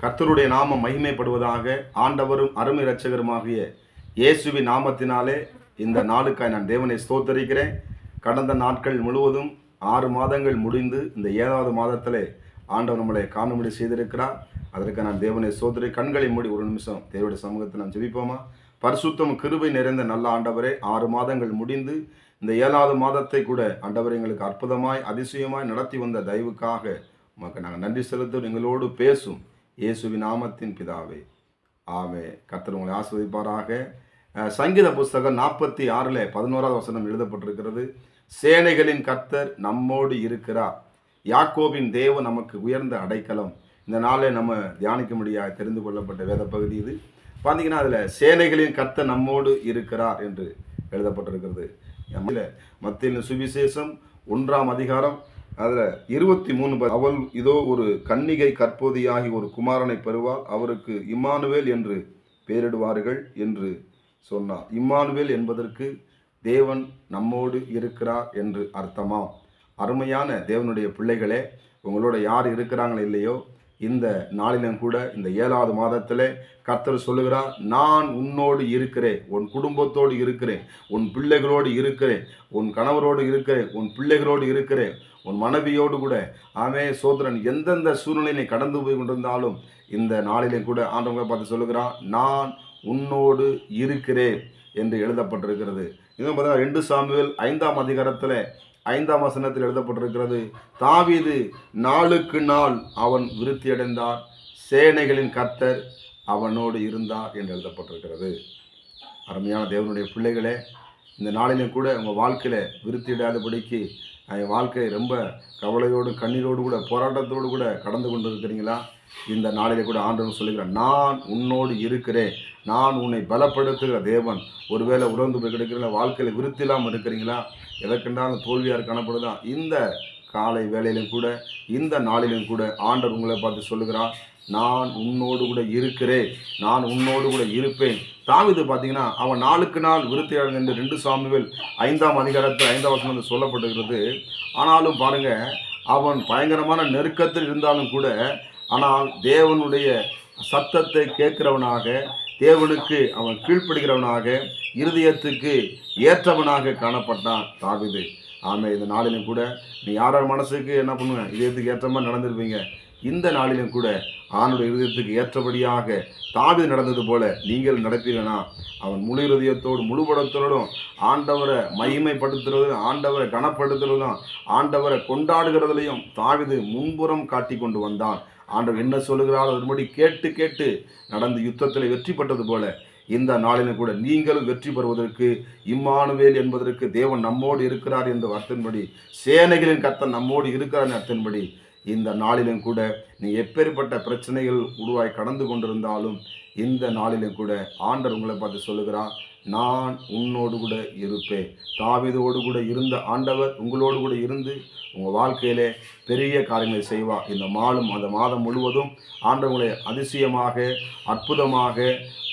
கர்த்தருடைய நாமம் மகிமைப்படுவதாக ஆண்டவரும் அருமை இரட்சகருமாகிய இயேசுவின் நாமத்தினாலே இந்த நாளுக்காய் நான் தேவனை ஸ்தோத்தரிக்கிறேன். கடந்த நாட்கள் முழுவதும் ஆறு மாதங்கள் முடிந்து இந்த ஏழாவது மாதத்திலே ஆண்டவர் நம்மளை காணும்படி செய்திருக்கிறார். அதற்கு நான் தேவனை சோதரி கண்களை மூடி ஒரு நிமிஷம் தேவனுடைய சமூகத்தை நாம் ஜெபிப்போமா? பரிசுத்தம் கிருபை நிறைந்த நல்ல ஆண்டவரே ஆறு மாதங்கள் முடிந்து இந்த ஏழாவது மாதத்தை கூட ஆண்டவர் எங்களுக்கு அற்புதமாய் அதிசயமாய் நடத்தி வந்த தயவுக்காக உமக்கு நாங்கள் நன்றி செலுத்தும் எங்களோடு பேசும் இயேசுவின் நாமத்தின் பிதாவே. ஆமே. கர்த்தர் உங்களை ஆஸ்வதிப்பாராக சங்கீத புஸ்தகம் நாற்பத்தி ஆறில் பதினோராவது வசனம் எழுதப்பட்டிருக்கிறது. சேனைகளின் கர்த்தர் நம்மோடு இருக்கிறார். யாக்கோவின் தேவன் நமக்கு உயர்ந்த அடைக்கலம். இந்த நாளை நம்ம தியானிக்க முடியாது தெரிந்து கொள்ளப்பட்ட வேத பகுதி இது. பார்த்தீங்கன்னா அதில் சேனைகளின் கர்த்தர் நம்மோடு இருக்கிறார் என்று எழுதப்பட்டிருக்கிறது. மத்தியில் சுவிசேஷம் ஒன்றாம் அதிகாரம் அதில் இருபத்தி மூணு ப- அவள் இதோ ஒரு கன்னிகை கற்போதியாகி ஒரு குமாரனை பெறுவாள். அவருக்கு இம்மானுவேல் என்று பெயரிடுவார்கள் என்று சொன்னார். இம்மானுவேல் என்பதற்கு தேவன் நம்மோடு இருக்கிறார் என்று அர்த்தமாம். அருமையான தேவனுடைய பிள்ளைகளே உங்களோட யார் இருக்கிறாங்களோ இல்லையோ இந்த நாளிலும் கூட இந்த ஏழாவது மாதத்தில் கர்த்தர் சொல்லுகிறார் நான் உன்னோடு இருக்கிறேன் உன் குடும்பத்தோடு இருக்கிறேன் உன் பிள்ளைகளோடு இருக்கிறேன் உன் கணவரோடு இருக்கிறேன் உன் பிள்ளைகளோடு இருக்கிறேன் உன் மனைவியோடு கூட ஆமே சோதரன் எந்தெந்த சூழ்நிலையை கடந்து போய் கொண்டிருந்தாலும் இந்த நாளிலே கூட ஆண்டவங்களை பார்த்து சொல்லுகிறான் நான் உன்னோடு இருக்கிறேன் என்று எழுதப்பட்டிருக்கிறது. இன்னும் பார்த்தீங்கன்னா ரெண்டு சாமுவேல் ஐந்தாம் அதிகாரத்தில் ஐந்தாம் வசனத்தில் எழுதப்பட்டிருக்கிறது தாவீது நாளுக்கு நாள் அவன் விருத்தியடைந்தார் சேனைகளின் கர்த்தர் அவனோடு இருந்தார் என்று எழுதப்பட்டிருக்கிறது. அருமையான தேவனுடைய பிள்ளைகளே இந்த நாளிலும் கூட உங்கள் வாழ்க்கையில் விருத்தியிடாதபடிக்கு என் வாழ்க்கையை ரொம்ப கவலையோடு கண்ணீரோடு கூட போராட்டத்தோடு கூட கடந்து கொண்டு இருக்கிறீங்களா இந்த நாளிலே கூட ஆண்டவன் சொல்லுகிறான் நான் உன்னோடு இருக்கிறேன். நான் உன்னை பலப்படுத்துகிற தேவன். ஒருவேளை உறந்து போய் கிடைக்கிறீங்களா வாழ்க்கையில் விருத்தி இல்லாமல் இருக்கிறீங்களா? எதற்கென்றாலும் தோல்வியாக காணப்படுதா இந்த காலை வேலையிலும் கூட இந்த நாளிலும் கூட ஆண்டவர் உங்களை பார்த்து சொல்லுகிறார் நான் உன்னோடு கூட இருக்கிறேன் நான் உன்னோடு கூட இருப்பேன். தாவிது பார்த்தீங்கன்னா அவன் நாளுக்கு நாள் விருத்தி என்று ரெண்டு சாமிகள் ஐந்தாம் அதிகாரத்தில் ஐந்தாம் வருஷம் வந்து சொல்லப்பட்டுகிறது ஆனாலும் பாருங்க அவன் பயங்கரமான நெருக்கத்தில் இருந்தாலும் கூட ஆனால் தேவனுடைய சத்தத்தை கேட்கிறவனாக தேவனுக்கு அவன் கீழ்ப்படுகிறவனாக இருதயத்துக்கு ஏற்றவனாக காணப்பட்டான் தாவிது. ஆமே இந்த நாளிலும் கூட நீ யாரோட மனசுக்கு என்ன பண்ணுவேன் இதயத்துக்கு ஏற்ற மாதிரி நடந்திருப்பீங்க. இந்த நாளிலும் கூட ஆணுடைய இருதயத்துக்கு ஏற்றபடியாக தாவி நடந்தது போல நீங்கள் நடப்பீர்களா? அவன் முழு இருதயத்தோடு முழு படத்தோடும் ஆண்டவரை மகிமைப்படுத்துறதும் ஆண்டவரை கனப்படுத்துறதும் ஆண்டவரை கொண்டாடுகிறதுலையும் தாவிது முன்புறம் காட்டி கொண்டு வந்தான். ஆண்டவர் என்ன சொல்லுகிறாரோ அதன்படி கேட்டு கேட்டு நடந்த யுத்தத்தில் வெற்றி பெற்றது போல இந்த நாளிலும் கூட நீங்களும் வெற்றி பெறுவதற்கு இம்மானுவேல் என்பதற்கு தேவன் நம்மோடு இருக்கிறார் என்ற அர்த்தன்படி சேனைகளின் கர்த்தன் நம்மோடு இருக்கிறார் அர்த்தன்படி இந்த நாளிலும் கூட நீ எப்பேற்பட்ட பிரச்சனைகள் உருவாய் கடந்து கொண்டிருந்தாலும் இந்த நாளிலும் கூட ஆண்டவர் உங்களை பார்த்து சொல்லுகிறார் நான் உன்னோடு கூட இருப்பேன். தாவிதோடு கூட இருந்த ஆண்டவர் உங்களோடு கூட இருந்து உங்கள் வாழ்க்கையிலே பெரிய காரியங்களை செய்வார். இந்த மாதம் அந்த மாதம் முழுவதும் ஆண்டவங்களை அதிசயமாக அற்புதமாக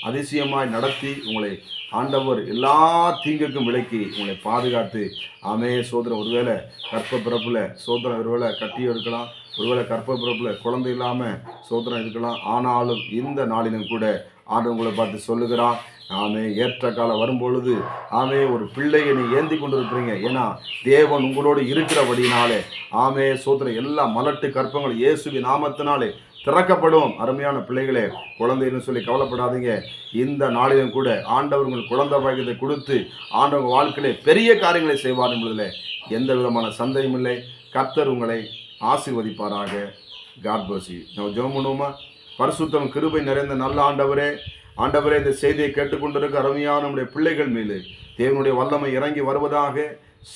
அதிசயமாய் நடத்தி உங்களை ஆண்டவர் எல்லா தீங்குக்கும் விலக்கி உங்களை பாதுகாத்து. ஆமே சோதனை ஒருவேளை கற்ப பிறப்பில் சோதனை ஒருவேளை கட்டியும் இருக்கலாம் ஒருவேளை கற்ப பிறப்பில் குழந்தை இல்லாமல் சோதரன் இருக்கலாம். ஆனாலும் இந்த நாளிலும் கூட ஆண்டவங்களை பார்த்து சொல்லுகிறான் ஆமே ஏற்ற காலம் வரும்பொழுது ஆமே ஒரு பிள்ளையை நீ ஏந்தி கொண்டிருக்கிறீங்க. ஏன்னா தேவன் உங்களோடு இருக்கிறபடினாலே ஆமே சோதர எல்லா மலட்டு கற்பங்களும் இயேசுவி நாமத்தினாலே திறக்கப்படும். அருமையான பிள்ளைகளே குழந்தைன்னு சொல்லி கவலைப்படாதீங்க. இந்த நாளிலும் கூட ஆண்டவர் குழந்தை பாக்கியத்தை கொடுத்து ஆண்டவங்க வாழ்க்கையிலே பெரிய காரியங்களை செய்வார் என்பதில் எந்த விதமான சந்தேகம் இல்லை. கர்த்தர் உங்களை ஆசிர்வதிப்பாராக. காட் பசி நம்ம ஜோம் பண்ணுவோமா? பரிசுத்தம் கிருபை நிறைந்த நல்ல ஆண்டவரே ஆண்டவரே இந்த செய்தியை கேட்டுக்கொண்டிருக்க அருமையான நம்முடைய பிள்ளைகள் மேலே தேவனுடைய வல்லமை இறங்கி வருவதாக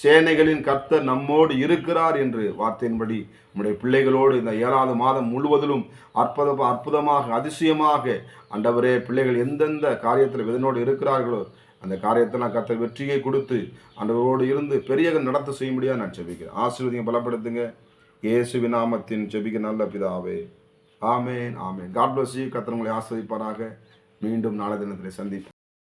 சேனைகளின் கர்த்தர் நம்மோடு இருக்கிறார் என்று வார்த்தையின்படி நம்முடைய பிள்ளைகளோடு இந்த ஏழாவது மாதம் முழுவதிலும் அற்புத அற்புதமாக அதிசயமாக அண்டவரே பிள்ளைகள் எந்தெந்த காரியத்தில் இதனோடு இருக்கிறார்களோ அந்த காரியத்தை நான் கர்த்தர் வெற்றியை கொடுத்து அண்டவரோடு இருந்து பெரிய நடத்த செய்யும்படியாக நான் செபிக்கிறேன் ஆசீர்வதிங்க பலப்படுத்துங்க. இயேசுவின் நாமத்தின் செபிக்க நல்ல பிதாவே. ஆமேன் ஆமேன். காட் பிளஸ் யூ கர்த்தர் உங்களை ஆஸ்வதிப்பாராக மீண்டும் நாளை தினத்தில் சந்திப்போம்.